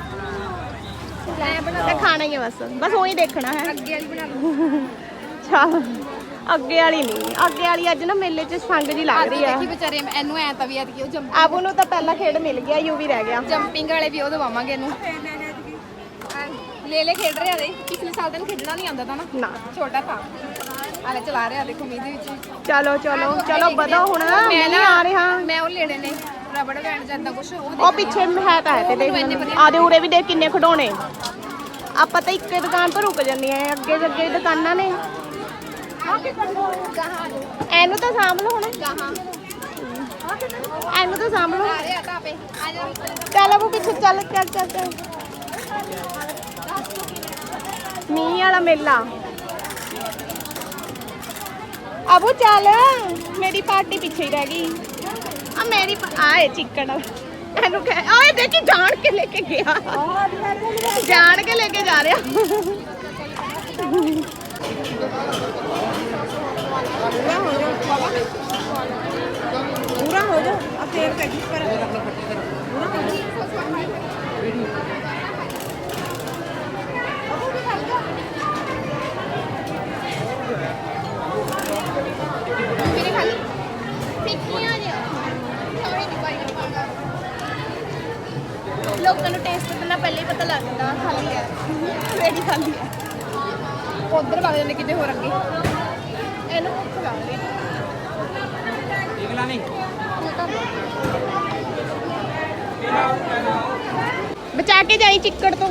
ਲੈ ਬਣਾ ਤੇ ਖਾਣਾ ਹੀ ਹੈ ਬਸ। ਬਸ ਉਹੀ ਦੇਖਣਾ ਹੈ। ਅੱਗੇ ਵਾਲੀ ਬਣਾ ਲਓ। ਚੱਲ ਅੱਗੇ ਵਾਲੀ ਨਹੀਂ। ਅੱਗੇ ਵਾਲੀ ਅੱਜ ਨਾ ਮੇਲੇ 'ਚ ਸੰਗ ਜੀ ਲੱਗ ਰਹੀ ਆ। ਦੇਖੀ ਵਿਚਾਰੇ ਇਹਨੂੰ ਐ ਤਾਂ ਵੀ ਐਤਕੀ ਉਹ ਜੰਪ ਆਬੂ ਨੂੰ ਤਾਂ ਪਹਿਲਾ ਖੇਡ ਮਿਲ ਗਿਆ ਯੂਵੀ ਰਹਿ ਗਿਆ। ਜੰਪਿੰਗ ਵਾਲੇ ਵੀ ਉਹ ਦਵਾਵਾਂਗੇ ਇਹਨੂੰ। ਲੈ ਲੈ ਖੇਡ ਰਿਹਾ ਦੇ। ਪਿਛਲੇ ਸਾਲ ਤੈਨੂੰ ਖੇਡਣਾ ਨਹੀਂ ਆਉਂਦਾ ਤਾਂ ਨਾ। ਨਾ। ਛੋਟਾ ਤਾਂ। ਹਾਲੇ ਚਲਾ ਰਿਹਾ ਦੇਖੋ ਮੀਂਹ ਦੇ ਵਿੱਚ। ਚਲੋ ਚਲੋ। ਚਲੋ ਵਧੋ ਹੁਣ। ਮੈਂ ਮੈਂ ਨਾ ਆ ਰਿਹਾ। ਮੈਂ ਉਹ ਲੈਣੇ ਨੇ। ਰਬੜ ਬੈਂਡ ਜਾਂਦਾ ਕੁਝ ਉਹ ਉਹ ਪਿੱਛੇ ਹੈ ਤਾਂ ਹੈ ਤੇ ਦੇਖ ਆ ਦੇ ਉਰੇ ਵੀ ਦੇਖ ਕਿੰਨੇ ਖਡੋਣੇ। ਆਪਾਂ ਤਾਂ ਇੱਕੇ ਦੁਕਾਨ ਪਰ ਰੁਕ ਜੰਨੀ ਆ। ਅੱਗੇ ਅੱਗੇ ਦੁਕਾਨਾਂ ਨੇ। ਇਹਨੂੰ ਤਾਂ ਸਾਂਭ ਲਓ ਹੁਣ ਇਹਨੂੰ ਤਾਂ ਸਾਂਭ ਲਓ ਚੱਲ ਅਬੂ ਪਿੱਛੇ ਚੱਲ ਚੱਲ ਚੱਲ ਚੱਲ। ਮੀਂਹ ਵਾਲਾ ਮੇਲਾ। ਅਬੂ ਚੱਲ। ਮੇਰੀ ਪਾਰਟੀ ਪਿੱਛੇ ਹੀ ਰਹਿ ਗਈ। ਆ ਮੇਰੀ ਆਏ ਚਿੱਕੜ ਇਹਨੂੰ ਕਹਿ ਓਏ ਦੇਖੀ ਜਾਣ ਕੇ ਲੈ ਕੇ ਗਿਆ। ਜਾਣ ਕੇ ਲੈ ਕੇ ਜਾ ਰਿਹਾ। पूरा हो जाओ पूरा हो जाओ अब तेल का घी पर पूरा हो ਲੋਕਾਂ ਨੂੰ ਟੇਸਟ ਤੋਂ ਪਹਿਲਾਂ ਹੀ ਪਤਾ ਲੱਗ ਜਾਂਦਾ, ਖਾਲੀ ਹੈ। ਰੈਡੀ ਖਾਲੀ ਹੈ। ਆਪਾਂ ਉੱਧਰ ਵਗ ਜਾਂਦੇ ਕਿਤੇ ਹੋਰ ਅੱਗੇ। ਇਹਨੂੰ ਉੱਥੇ ਜਾਵਾਂਗੇ ਇਗਲਾ ਨਹੀਂ। ਬਚਾ ਕੇ ਜਾਈ ਚਿੱਕੜ ਤੋਂ।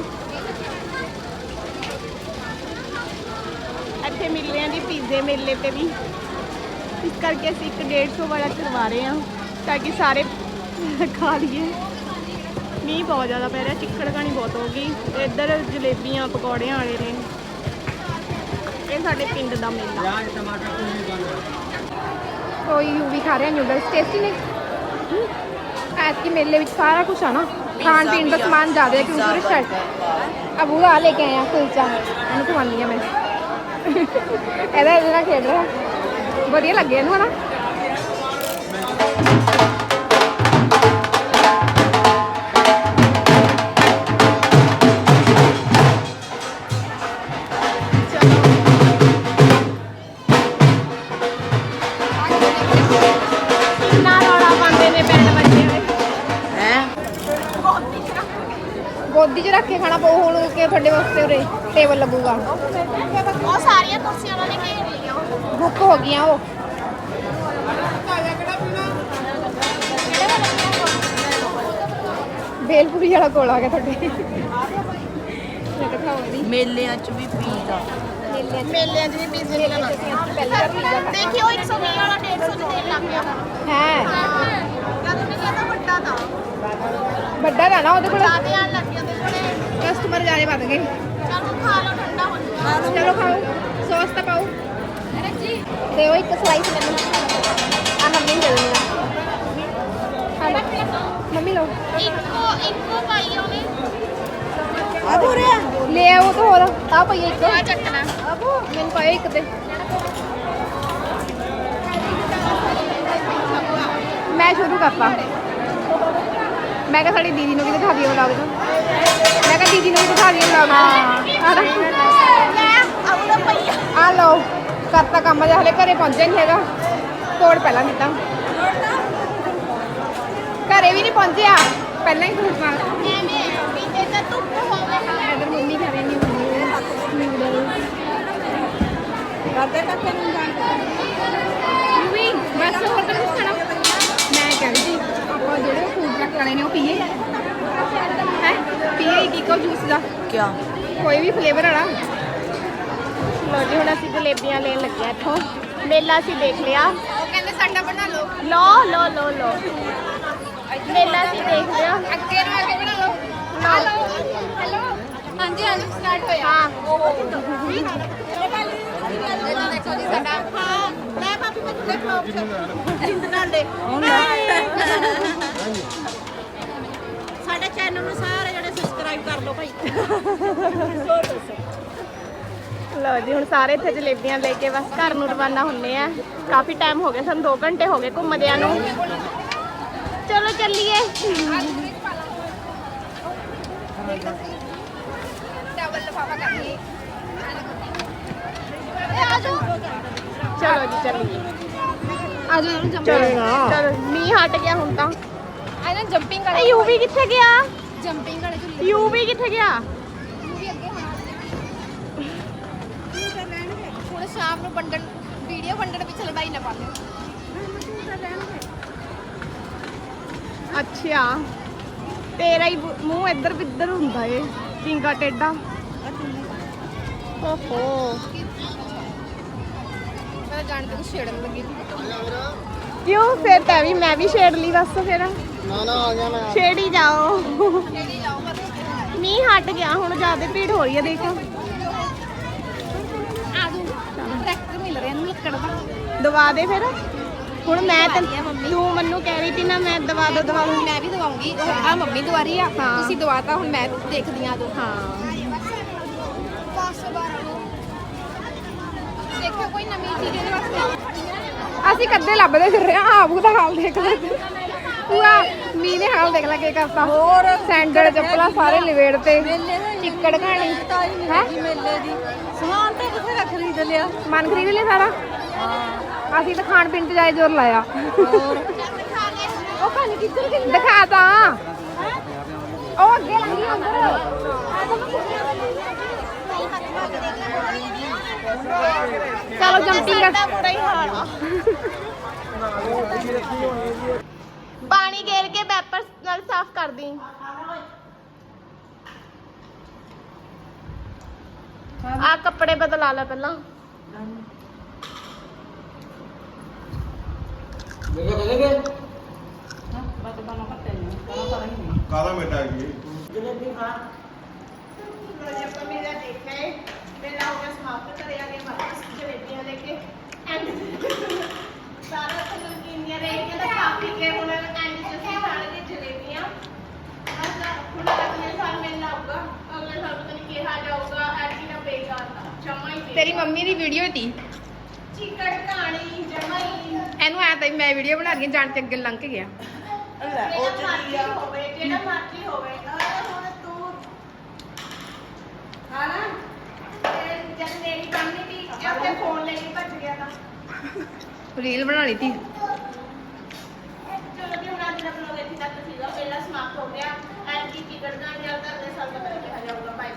ਇੱਥੇ ਮਿਲ ਰਹੇ ਜੀ ਪੀਜ਼ੇ ਮੇਲੇ ਤੇ ਵੀ। ਇਸ ਕਰਕੇ ਅਸੀਂ ਇੱਕ 150 ਵਾਲਾ ਕਰਵਾ ਰਹੇ ਹਾਂ ਤਾਂ ਕਿ ਸਾਰੇ ਖਾ ਲਈਏ। ਮੀਂਹ ਬਹੁਤ ਜ਼ਿਆਦਾ ਪੈ ਰਿਹਾ ਚਿੱਕੜ ਕਾਣੀ ਬਹੁਤ ਹੋ ਗਈ। ਇੱਧਰ ਜਲੇਬੀਆਂ ਪਕੌੜਿਆਂ ਵਾਲੇ ਨੇ। ਇਹ ਸਾਡੇ ਪਿੰਡ ਦਾ ਮੇਲਾ। ਕੋਈ ਯੂਵੀ ਖਾ ਰਿਹਾ ਨੂਡਲਸ ਟੇਸਟੀ ਨੇ? ਐਤ ਕੀ ਮੇਲੇ ਵਿੱਚ ਸਾਰਾ ਕੁਝ ਆ ਨਾ। ਖਾਣ ਪੀਣ ਦਾ ਸਮਾਨ ਜ਼ਿਆਦਾ ਹੈ ਕਿਉਂਕਿ ਪੂਰੇ ਸ਼ਰਟ ਅਬੂ ਆ ਲੈ ਕੇ ਆਇਆ ਕੁਲਚਾ। ਇਹਨੂੰ ਖਵਾਉਂਦੀ ਆ ਮੈਂ। ਇਹਦਾ ਇਹਦੇ ਨਾਲ ਖੇਡ ਰਿਹਾ। ਵਧੀਆ ਲੱਗਿਆ ਇਹਨੂੰ ਹਨਾ? ਤੁਹਾਡੇ ਵਾਸਤੇ ਉਰੇ ਟੇਬਲ ਲੱਗੂਗਾ। ਉਹ ਸਾਰੀਆਂ ਕੁਰਸੀਆਂ ਉਹਨਾਂ ਨੇ ਘੇਰ ਲਈਆਂ ਬੁੱਕ ਹੋ ਗਈਆਂ ਉਹ। ਬੇਲਪੁਰੀ ਵਾਲਾ ਕੋਲ ਆ ਗਿਆ ਤੁਹਾਡੇ। ਮੈਂ ਦੀ ਮੇਲਿਆਂ ਚ ਵੀ ਪੀਦਾ ਮੇਲਿਆਂ 'ਚ ਮੇਲਿਆਂ 'ਚ ਵੀ ਪੀਜ਼ੇ ਨਹੀਂ ਪਹਿਲੀ ਵਾਰ ਪੀਜ਼ਾ ਖਾਧਾ ਦੇਖਿਓ 120 ਵਾਲਾ 150 ਚ ਦੇਣ ਲੱਗ ਗਿਆ। ਹੈ? ਜਦ ਉਹਨੇ ਕਹਿੰਦਾ ਵੱਡਾ ਤਾਂ। ਵੱਡਾ ਦਾ ਨਾ ਉਹਦੇ ਕੋਲ। ਜ਼ਿਆਦੇ ਆਣ ਲੱਗ ਗਿਆ ਕੋਲੇ ਕਸਟਮਰ ਜ਼ਿਆਦਾ ਵੱਧ ਗਏ ਚਲੋ ਖਾ ਲਓ ਠੰਡਾ ਹੋ ਜਾਊਗਾ ਚਲੋ ਖਾਓ ਸੌਸ ਤਾਂ ਪਾਓ ਤੇ ਉਹ ਇੱਕ ਸਲਾਈਸ ਮੈਨੂੰ ਆ ਮੰਮੀ ਨੂੰ ਦੇ ਦੇਣਾ ਹਾਂ ਮੰਮੀ ਲਓ ਇੱਕੋ ਇੱਕੋ ਪਾਈ ਉਹਨੇ ਆ ਬੋਰਿਆ ਲੈ ਆਓ ਤਾਂ ਹੋਰ ਆ ਪਈ ਇੱਕ ਆ ਚੱਕਣਾ ਆਬੂ ਮੈਨੂੰ ਪਾਇਓ ਇੱਕ ਤੇ ਮੈਂ ਕਿਹਾ ਸਾਡੀ ਦੀਦੀ ਨੂੰ ਵੀ ਦਿਖਾ ਦਈਏ ਵਲੌਗ ਚ ਮੈਂ ਕਿਹਾ ਦੀਦੀ ਨੂੰ ਵੀ ਦਿਖਾ ਦਈਏ ਵਲੌਗ ਹਾਂ। ਆ ਲਓ ਕਰਤਾ ਕੰਮ ਜਿਹਾ ਹਲੇ ਘਰੇ ਪਹੁੰਚਿਆ ਨਹੀਂ ਹੈਗਾ। ਤੋੜ ਪਹਿਲਾਂ ਦਿੱਤਾ। ਘਰੇ ਵੀ ਨਹੀਂ ਪਹੁੰਚਿਆ। ਪਹਿਲਾਂ ਹੀ ਫੂਟ ਮਾਰ ਪੀਜ਼ੇ ਤਾਂ ਰਹੀ ਨਹੀਂ ਨੂਡਲ ਕਰਦੇ ਟੱਕੇ ਨੂੰ ਜਾਣ ਵੀ ਬਸ ਹੋਰ ਤਾਂ ਕੁਝ ਖਾਣਾ? ਮੈਂ ਕਹਿੰਦੀ ਆਪਾਂ ਜਿਹੜੇ ਵਾਲੇ ਨੇ ਉਹ ਪੀਏ ਹੈ ਪੀਏ ਕੀ ਕੋ ਜੂਸ ਦਾ? ਕਿਆ? ਕੋਈ ਵੀ ਫਲੇਵਰ ਵਾਲਾ। ਲੋ ਜੀ ਹੁਣ ਅਸੀਂ ਜਲੇਬੀਆਂ ਲੈਣ ਲੱਗੇ ਆ ਇੱਥੋਂ। ਮੇਲਾ ਅਸੀਂ ਦੇਖ ਲਿਆ। ਉਹ ਕਹਿੰਦੇ ਸਾਡਾ ਬਣਾ ਲਓ। ਲੋ ਲੋ ਲੋ ਲੋ ਮੇਲਾ ਅਸੀਂ ਦੇਖ ਲਿਆ। ਅੱਗੇ ਨੂੰ ਅੱਗੇ ਬਣਾ ਲਓ। ਆ ਲਓ। ਹੈਲੋ? ਹਾਂਜੀ ਹਾਂਜੀ ਸਟਾਰਟ ਹੋਇਆ। ਹਾਂ। ਦੇਖੋ ਜੀ ਸਾਡਾ ਹਾਂ। ਮੈਂ ਭਾਬੀ ਮੈਂ ਦੇ ਸਾਡੇ ਚੈਨਲ ਨੂੰ ਸਾਰੇ ਜਿਹੜੇ ਸਬਸਕ੍ਰਾਈਬ ਕਰ ਲਓ ਭਾਈ। ਲਓ ਜੀ ਹੁਣ ਸਾਰੇ ਇੱਥੇ ਜਲੇਬੀਆਂ ਲੈ ਕੇ ਬਸ ਘਰ ਨੂੰ ਰਵਾਨਾ ਹੁੰਨੇ ਆ। ਕਾਫੀ ਟਾਈਮ ਹੋ ਗਿਆ ਸਾਨੂੰ 2 ਘੰਟੇ ਹੋ ਗਏ ਘੁੰਮਦਿਆਂ ਨੂੰ। ਚਲੋ ਚੱਲੀਏ। ਚਲੋ ਜੀ ਚੱਲੀਏ। ਆ ਜਾਓ ਚਲੋ ਮੀਂਹ ਹਟ ਗਿਆ ਹੁਣ ਤਾਂ। ਆ ਨਾ ਜੰਪਿੰਗ ਇਹ ਵਾਲੇ ਯੂਵੀ ਕਿੱਥੇ ਗਿਆ? ਜੰਪਿੰਗ ਵਾਲੇ ਝੂਲੇ ਯੂਵੀ ਕਿੱਥੇ ਗਿਆ? ਵੀ ਅੱਗੇ ਹੋਣਾ ਹੁਣ ਸ਼ਾਮ ਨੂੰ ਵੰਡਣ ਵੀਡੀਓ ਵੰਡਣ ਵਿੱਚ ਲੜਾਈ ਨਾ ਪਾ ਲਿਓ। ਅੱਛਾ। ਤੇਰਾ ਹੀ ਮੂੰਹ ਇੱਧਰ ਬਿੱਧਰ ਹੁੰਦਾ ਏ ਟਿੰਗਾ ਟੇਡਾ। ਓਹੋ। ਮੈਂ ਜਾਣ ਕੇ ਛੇੜਨ ਲੱਗੀ ਕਿਉਂ? ਫਿਰ ਤਾਂ ਵੀ ਮੈਂ ਵੀ ਛੇੜ ਲਈ ਬਸ ਫਿਰ। ਨਾ ਨਾ ਆ ਗਿਆ ਮੈਂ ਛੇੜੀ ਜਾਓ। ਛੇੜੀ ਜਾਓ ਬਸ ਮੀਂਹ ਹਟ ਗਿਆ ਹੁਣ ਜ਼ਿਆਦਾ ਭੀੜ ਹੋ ਰਹੀ ਹੈ ਦੇਖ। ਆ ਜਾਓ। ਟਰੈਕਟਰ ਮਿਲ ਰਿਹਾ ਇਹਨੂੰ ਲੱਕੜ ਦਾ। ਦਵਾ ਦੇ ਫਿਰ। ਹੁਣ ਮੈਂ ਤੇ ਮੈਨੂੰ ਕਹਿ ਰਹੀ ਸੀ ਨਾ ਮੈਂ ਦਵਾ ਦੋ ਦਵਾ ਦੋ। ਮੈਂ ਵੀ ਦਵਾਉਂਗੀ। ਆ ਮੰਮੀ ਦਵਾਰੀ ਆ। ਤੁਸੀਂ ਦਵਾਤਾ ਹੁਣ ਮੈਂ ਦੇਖਦੀ ਆ ਦੋ ਹਾਂ। ਦੇਖੋ ਕੋਈ ਨਵੀਂ ਚੀਜ਼ ਇਹਦੇ ਵਾਸਤੇ। ਅਸੀਂ ਕੱਦੇ ਲੱਭਦੇ ਫਿਰ ਰਹੇ ਆ ਆਬੂ ਦਾ ਹਾਲ ਦੇਖ ਲੈ ਪੂਰਾ ਮੀਂਹ ਦੇ ਹਾਲ ਦੇਖ ਲੈ ਕੀ ਕਰਤਾ। ਹੋਰ ਸੈਂਡਲ ਚੱਪਲਾਂ ਸਾਰੇ ਲਵੇੜ ਤੇ। ਚਿੱਕੜ ਘਾਣੀ ਹੈ ਮੇਲੇ ਦੀ। ਸਮਾਨ ਤਾਂ ਬਥੇਰਾ ਖਰੀਦ ਲਿਆ। ਮਨ ਖਰੀਦ ਲਿਆ ਸਾਰਾ? ਅਸੀਂ ਤਾਂ ਖਾਣ ਪੀਣ ਤੇ ਜਾਏ ਜ਼ੋਰ ਲਾਇਆ। ਉਹ ਪਾਣੀ ਕਿੱਧਰ ਗਈ। ਦਿਖਾ ਤਾਂ ਉਹ ਅੱਗੇ ਲੰਗੀ ਅੰਦਰ ਚਲੋ ਜੰਪਿੰਗ ਦਾ ਬੁਰਾ ਹੀ ਹਾਲ ਆ। ਪਾਣੀ ਗੇਰ ਕੇ ਵੈਪਰ ਨਾਲ ਸਾਫ਼ ਕਰ ਦੀ ਆ ਕੱਪੜੇ ਬਦਲਾ ਲੈ ਪਹਿਲਾਂ। ਕਾਲਾ ਮਿੱਟਾ ਮੇਰਾ ਦੇਖਿਆ ਹੈ ਸਮਾਪਤ ਕਰਿਆ ਗਿਆ ਵਾਪਸ ਜਲੇਬੀਆਂ ਲੈ ਕੇ ਐਂਡ ਰਹਿ ਕੇ ਤਾਂ ਖਾ ਪੀ ਕੇ ਹੁਣ ਐਂਡ ਚ ਅਸੀਂ ਖਾਣਗੇ ਜਲੇਬੀਆਂ ਬਸ ਹੁਣ ਅਗਲੇ ਸਾਲ ਮਿਲਣਾ ਆਊਗਾ। ਅਗਲੇ ਸਾਲ ਪਤਾ ਨਹੀਂ ਕਿਹਾ ਜਾਊਗਾ ਐਡੀ ਨਾ ਬੇਕਾਰ ਜਮਾ ਹੀ ਤੇਰੀ ਮੰਮੀ ਦੀ ਵੀਡੀਓ ਤੀ। ਚਿਕੜ ਕਹਾਣੀ ਜਮਾ ਹੀ। ਇਹਨੂੰ ਐ ਤਾਂ ਵੀ ਮੈਂ ਵੀਡੀਓ ਬਣਾ ਰਹੀ ਹਾਂ, ਜਾਣ ਤੇ ਅੱਗੇ ਲੰਘ ਕੇ ਗਿਆ। ਜਿਹੜਾ ਮਰਜ਼ੀ ਹੋਵੇ ਜਿਹੜਾ ਮਰਜ਼ੀ ਹੋਵੇ। ਅਰੇ ਹੁਣ ਤੂੰ ਹਾਣਾ ਤੇ ਜਦ ਮੇਰੀ ਕੰਨੀ ਦੀ ਆਪਣੇ ਫੋਨ ਲੈ ਕੇ ਭੱਜ ਗਿਆ ਤਾਂ। ਰੀਲ ਬਣਾਣੀ ਤੀ। ਮੇਲਾ ਸਮਾਪਤ ਹੋ ਗਿਆ। ਐਤਕੀ ਕੀ ਕਰਨਾ ਅਗਲੇ ਸਾਲ ਪਤਾ ਨਹੀਂ ਕਿਹਾ ਜਾਊਗਾ। ਭਾਈ